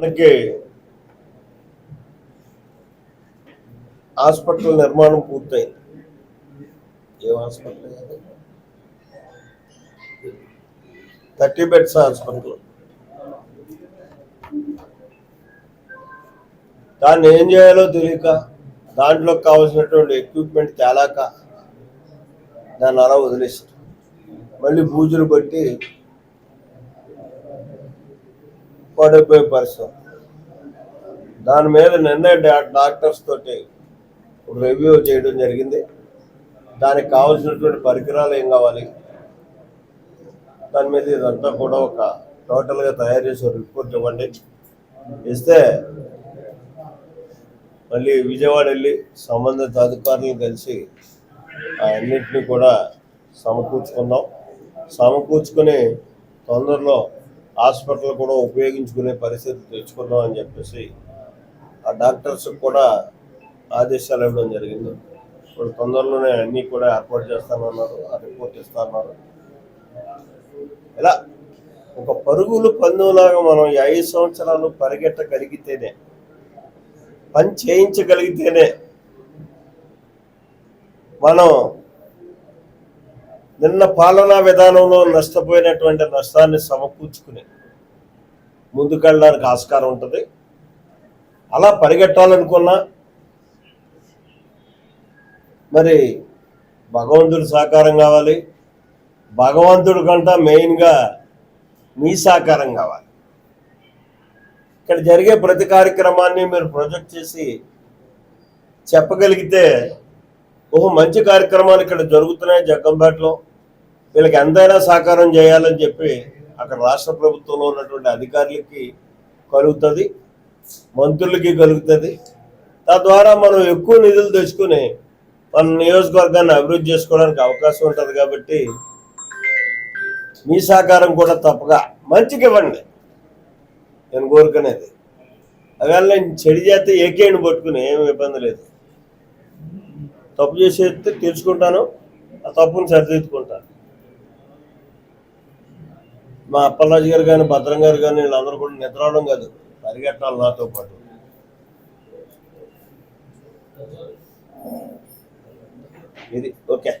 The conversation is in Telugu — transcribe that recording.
మనకి హాస్పిటల్ నిర్మాణం పూర్తయింది. ఏ హాస్పిటల్ థర్టీ బెడ్స్ హాస్పిటల్. దాన్ని ఏం చేయాలో తెలియక దాంట్లో కావాల్సినటువంటి ఎక్విప్మెంట్ తేలాక దాన్ని అలా వదిలేస్తారు మళ్ళీ బూజులు బట్టి పడిపోయే పరిస్థితి. దాని మీద నిన్నే డాక్టర్స్ తోటి రివ్యూ చేయడం జరిగింది. దానికి కావాల్సినటువంటి పరికరాలు ఏం కావాలి? దాని మీద ఇదంతా కూడా ఒక టోటల్గా తయారు చేసే రిపోర్ట్ ఇవ్వండి. ఇస్తే మళ్ళీ విజయవాడ వెళ్ళి సంబంధిత అధికారులను కలిసి ఆ అన్నింటినీ కూడా సమకూర్చుకుందాం. సమకూర్చుకుని తొందరలో హాస్పిటల్ కూడా ఉపయోగించుకునే పరిస్థితి తెచ్చుకుందాం అని చెప్పేసి ఆ డాక్టర్స్ కూడా ఆదేశాలు ఇవ్వడం జరిగింది. ఇప్పుడు తొందరలోనే అన్నీ కూడా ఏర్పాటు చేస్తానన్నారు ఆ రిపోర్ట్ ఇస్తానన్నారు. ఇలా ఒక పరుగులు పందులాగా మనం ఈ ఐదు సంవత్సరాలు పరిగెట్టగలిగితేనే పని చేయించగలిగితేనే మనం నిన్న పాలనా విధానంలో నష్టపోయినటువంటి నష్టాన్ని సమకూర్చుకుని ముందుకెళ్ళడానికి ఆస్కారం ఉంటుంది. అలా పరిగెట్టాలనుకున్నా మరి భగవంతుడి సహకారం కావాలి. భగవంతుడి కంట మెయిన్గా మీ సహకారం కావాలి. ఇక్కడ జరిగే ప్రతి కార్యక్రమాన్ని మీరు ప్రొజెక్ట్ చేసి చెప్పగలిగితే ఓహో మంచి కార్యక్రమాలు ఇక్కడ జరుగుతున్నాయి జగ్గంపేటలో. వీళ్ళకి ఎంతైనా సహకారం చేయాలని చెప్పి అక్కడ రాష్ట్ర ప్రభుత్వంలో ఉన్నటువంటి అధికారులకి కలుగుతుంది మంత్రులకి కలుగుతుంది. తద్వారా మనం ఎక్కువ నిధులు తెచ్చుకుని మన నియోజకవర్గాన్ని అభివృద్ధి చేసుకోవడానికి అవకాశం ఉంటుంది కాబట్టి మీ సహకారం కూడా తప్పగా మంచికి ఇవ్వండి. నేను కోరుకునేది. అలా నేను చెడు చేస్తే ఏకేండి పట్టుకుని ఏమి ఇబ్బంది లేదు. తప్పు చేసేస్తే తెలుసుకుంటాను ఆ తప్పుని సరిదిద్దుకుంటాను. మా అప్పలరాజు గారు కానీ భద్రం గారు కానీ వీళ్ళందరూ కూడా నిద్రవడం కాదు. పరిగెట్టాలి నాతో పాటు. ఇది ఓకే.